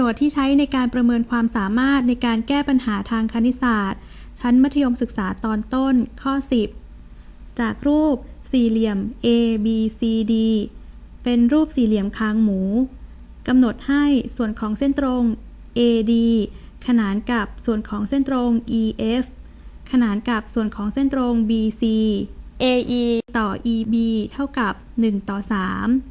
โจทย์ที่ใช้ในการประเมินความสามารถในการแก้ปัญหาทางคณิตศาสตร์ ชั้นมัธยมศึกษาตอนต้น ข้อ 10 จากรูปสี่เหลี่ยม A B C D เป็นรูปสี่เหลี่ยมคางหมูกำหนดให้ส่วนของเส้นตรง AD ขนานกับส่วนของเส้นตรง EF ขนานกับส่วนของเส้นตรง BC AE ต่อ EB เท่ากับ 1 ต่อ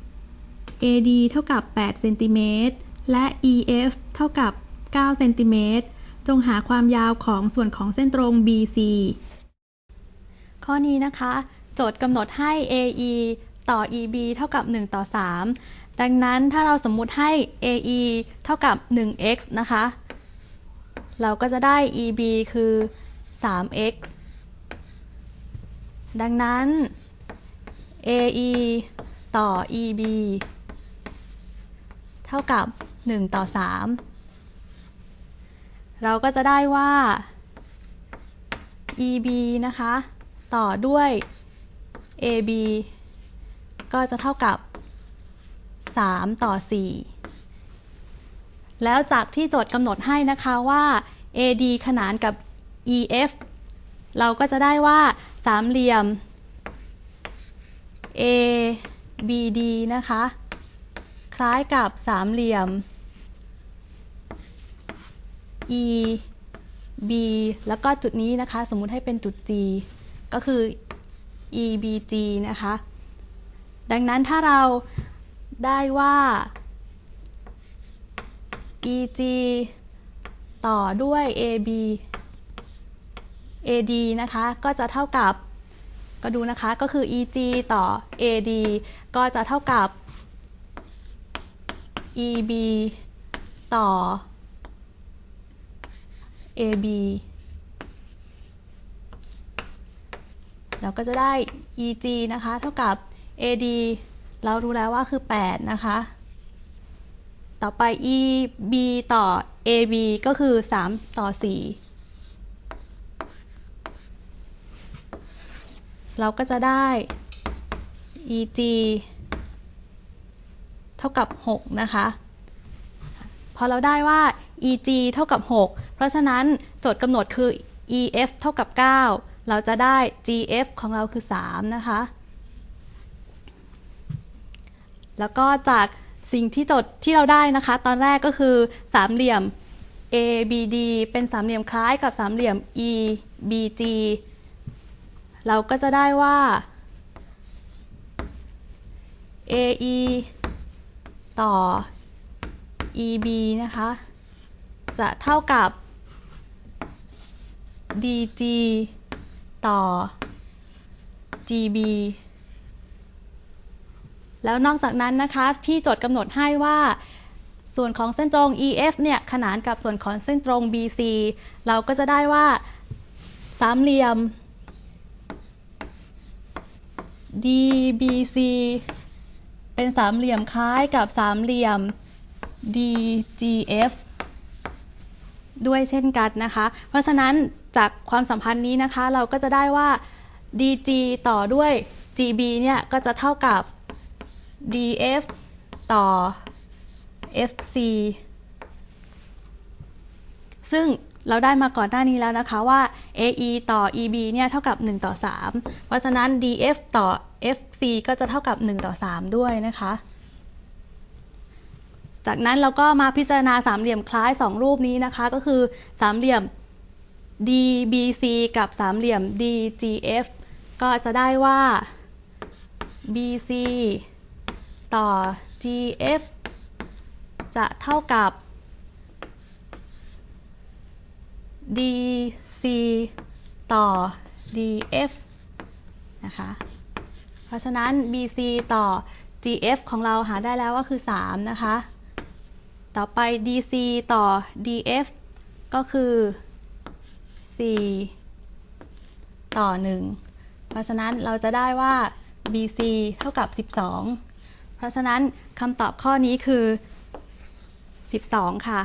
3 AD เท่ากับ8เซนติเมตร และ EF เท่ากับ9เซนติเมตรจงหาความยาวของส่วนของเส้นตรง BC ข้อนี้นะคะ โจทย์กำหนดให้ AE ต่อ EB เท่ากับ 1 ต่อ 3 ดังนั้นถ้าเราสมมุติให้ AE เท่ากับ 1x นะคะ เราก็จะได้ EB คือ 3x ดังนั้น AE ต่อ EB เท่ากับ 1 ต่อ 3 เราก็จะได้ว่า EB นะคะ ต่อด้วย AB ก็จะเท่ากับ 3 ต่อ 4 แล้วจากที่โจทย์กำหนดให้นะคะว่า AD ขนานกับ EF เราก็จะได้ว่าสามเหลี่ยม ABD นะคะ คล้ายกับสามเหลี่ยม EB แล้วก็จุดนี้นะคะ สมมุติให้เป็นจุด G ก็คือ EBG นะคะ ดังนั้นถ้าเราได้ว่า EG ต่อด้วย AB AD นะคะ ก็จะเท่ากับ ก็ดูนะคะ ก็คือ EG ต่อ AD ก็จะเท่ากับ EB ต่อ AB เราก็จะได้ EG นะคะ เท่ากับ AD เรารู้แล้วว่าคือ 8 นะคะ ต่อไป EB ต่อ AB ก็คือ 3 ต่อ 4 เราก็จะได้ EG เท่ากับ 6 นะคะ พอเราได้ว่า EG เท่ากับ 6 เพราะฉะนั้นโจทย์กำหนดคือ EF เท่ากับ 9 เราจะได้ GF ของเราคือ 3 นะคะ แล้วก็จากสิ่งที่โจทย์ที่เราได้นะคะ ตอนแรกก็คือสามเหลี่ยม ABD เป็นสามเหลี่ยมคล้ายกับสามเหลี่ยม EBG เราก็จะได้ว่า AE ต่อ EB นะคะ จะเท่ากับ DG ต่อ GB แล้วนอกจากนั้นนะคะที่โจทย์กำหนดให้ว่า ส่วนของเส้นตรง EF เนี่ยขนานกับส่วนของเส้นตรง BC เราก็จะได้ว่าสามเหลี่ยม DBC เป็นสามเหลี่ยมคล้ายกับสามเหลี่ยม DGF ด้วยเช่นกันนะคะ เพราะฉะนั้นจากความสัมพันธ์นี้นะคะ เราก็จะได้ว่า DG ต่อด้วย GB เนี่ยก็จะเท่ากับ DF ต่อ FC ซึ่งเราได้มาก่อนหน้านี้แล้วนะคะว่า AE ต่อ EB เนี่ยเท่ากับ 1 ต่อ 3 เพราะฉะนั้น DF ต่อ FC ก็จะเท่ากับ 1 ต่อ 3 ด้วยนะคะ จากนั้นเราก็มาพิจารณาสามเหลี่ยมคล้าย 2 รูปนี้นะคะ ก็คือสามเหลี่ยม DBC กับสามเหลี่ยม DGF ก็จะได้ว่า BC ต่อ GF จะเท่ากับ DC ต่อ DF นะคะ เพราะฉะนั้น BC ต่อ GF ของเราหาได้แล้วว่าคือ 3 นะคะ ต่อไป DC ต่อ DF ก็คือ 4 ต่อ 1 เพราะฉะนั้นเราจะได้ว่า BC เท่ากับ 12 เพราะฉะนั้นคำตอบข้อนี้คือ 12 ค่ะ